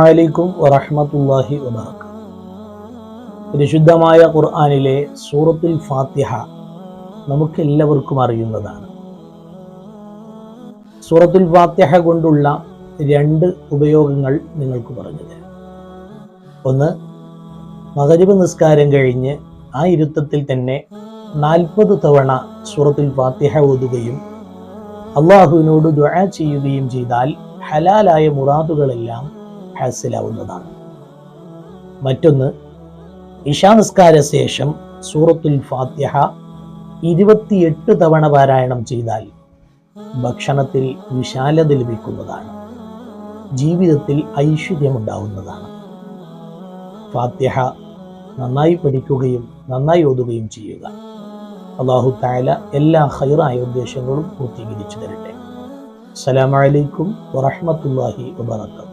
അലൈക്കും വറഹമത്തല്ലാഹി വബർക്ക പരിശുദ്ധമായ ഖുർആനിലെ സൂറത്തുൽ ഫാത്തിഹ നമുക്കെല്ലാവർക്കും അറിയുന്നതാണ്. സൂറത്തുൽ ഫാത്തിഹ കൊണ്ടുള്ള രണ്ട് ഉപയോഗങ്ങൾ നിങ്ങൾക്ക് പറഞ്ഞു തരാം. ഒന്ന് മകരിവ് നിസ്കാരം കഴിഞ്ഞ് ആ ഇരുത്തത്തിൽ തന്നെ നാൽപ്പത് തവണ സൂറത്തുൽ ഫാത്തിഹ ഓതുകയും അള്ളാഹുവിനോട് ദുആ ചെയ്യുകയും ചെയ്താൽ ഹലാലായ മുറാദുകളെല്ലാം ഹാസിലാവുന്നതാണ് മറ്റൊന്ന് ഇഷാനസ്കാര ശേഷം സൂറത്തുൽ ഫാത്തിഹ ഇരുപത്തിയെട്ട് തവണ പാരായണം ചെയ്താൽ ഭക്ഷണത്തിൽ വിശാലത ലഭിക്കുന്നതാണ്. ജീവിതത്തിൽ ഐശ്വര്യമുണ്ടാവുന്നതാണ്. ഫാത്തിഹ നന്നായി പഠിക്കുകയും നന്നായി ഓതുകയും ചെയ്യുക. അള്ളാഹു താല എല്ലാ ഹൈറായ ഉദ്ദേശങ്ങളും പൂർത്തീകരിച്ചു തരട്ടെ. അസ്സലാമലൈക്കും വറഹമത്തല്ലാഹി വബർക്കാത്തു